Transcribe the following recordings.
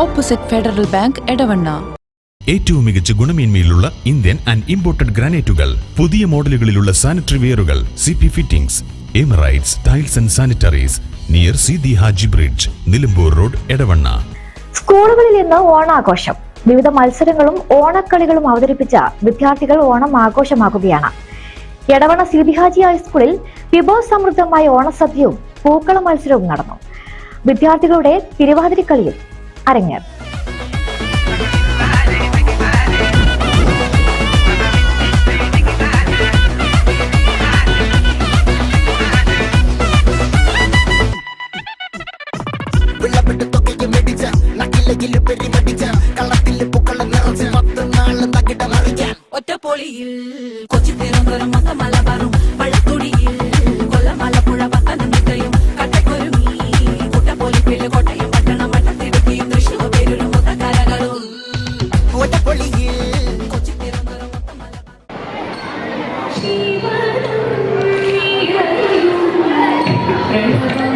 opposite Federal Bank Edavanna. ഏറ്റവും മികച്ച ഗുണമേന്മയിലുള്ള ഇന്ത്യൻ ആൻഡ് ഇമ്പോർട്ടഡ് ഗ്രാനൈറ്റുകൾ പുതിയ മോഡലുകളിലുള്ള sanitary വെയറുകൾ C P fittings Emirates tiles and sanitaries near C T Haji bridge Nilambur road Edavanna. സ്കൂളുകളിൽ ഇന്ന് ഓണാഘോഷം. വിവിധ മത്സരങ്ങളും ഓണക്കളികളും അവതരിപ്പിച്ച വിദ്യാർത്ഥികൾ ഓണം ആഘോഷമാക്കുകയാണ് എടവണ സിബിഹാജി ഹൈസ്കൂളിൽ വിഭവസമൃദ്ധമായ ഓണസദ്യയും പൂക്കള മത്സരവും നടന്നു. വിദ്യാർത്ഥികളുടെ തിരുവാതിരക്കളിയും അരങ്ങേറി. Thank you.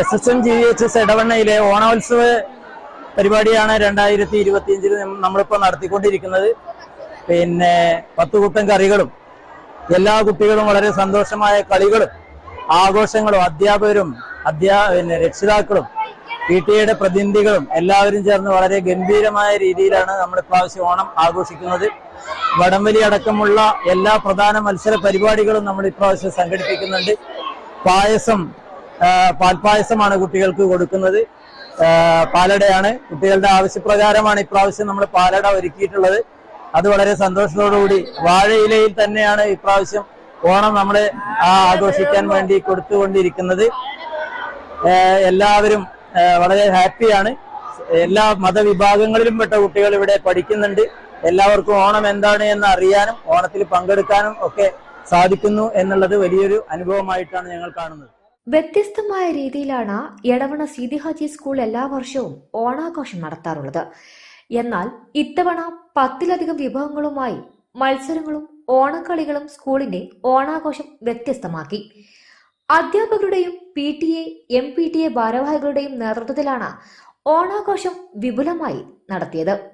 S S M G H S ഇടവണ്ണയിലെ ഓണോത്സവ പരിപാടിയാണ് രണ്ടായിരത്തി ഇരുപത്തിയഞ്ചിൽ നമ്മളിപ്പോൾ നടത്തിക്കൊണ്ടിരിക്കുന്നത്. പിന്നെ പത്ത് കൂട്ടം കറികളും എല്ലാ കുട്ടികളും വളരെ സന്തോഷമായ കളികളും ആഘോഷങ്ങളും അധ്യാപകരും അധ്യാ പിന്നെ രക്ഷിതാക്കളും പി ടി എയുടെ പ്രതിനിധികളും എല്ലാവരും ചേർന്ന് വളരെ ഗംഭീരമായ രീതിയിലാണ് നമ്മൾ ഇപ്രാവശ്യം ഓണം ആഘോഷിക്കുന്നത്. വടംവലി അടക്കമുള്ള എല്ലാ പ്രധാന മത്സര പരിപാടികളും നമ്മൾ ഇപ്രാവശ്യം സംഘടിപ്പിക്കുന്നുണ്ട്. പായസം പാൽപ്പായസമാണ് കുട്ടികൾക്ക് കൊടുക്കുന്നത്. പാലടയാണ്. കുട്ടികളുടെ ആവശ്യപ്രകാരമാണ് ഇപ്രാവശ്യം നമ്മൾ പാലട ഒരുക്കിയിട്ടുള്ളത്. അത് വളരെ സന്തോഷത്തോടുകൂടി വാഴയിലയിൽ തന്നെയാണ് ഇപ്രാവശ്യം ഓണം നമ്മൾ ആഘോഷിക്കാൻ വേണ്ടി കൊടുത്തുകൊണ്ടിരിക്കുന്നത്. എല്ലാവരും വളരെ ഹാപ്പിയാണ്. എല്ലാ മതവിഭാഗങ്ങളിലും പെട്ട കുട്ടികൾ ഇവിടെ പഠിക്കുന്നുണ്ട്. എല്ലാവർക്കും ഓണം എന്താണ് എന്ന് അറിയാനും ഓണത്തിൽ പങ്കെടുക്കാനും ഒക്കെ സാധിക്കുന്നു എന്നുള്ളത് വലിയൊരു അനുഭവമായിട്ടാണ് ഞങ്ങൾ കാണുന്നത്. വ്യത്യസ്തമായ രീതിയിലാണ് എടവണ സീതി ഹാജി സ്കൂൾ എല്ലാ വർഷവും ഓണാഘോഷം നടത്താറുള്ളത്. എന്നാൽ ഇത്തവണ പത്തിലധികം വിഭവങ്ങളുമായി മത്സരങ്ങളും ഓണക്കളികളും സ്കൂളിന്റെ ഓണാഘോഷം വ്യത്യസ്തമാക്കി. അധ്യാപകരുടെയും P T A M P T A ഭാരവാഹികളുടെയും നേതൃത്വത്തിലാണ് ഓണാഘോഷം വിപുലമായി നടത്തിയത്.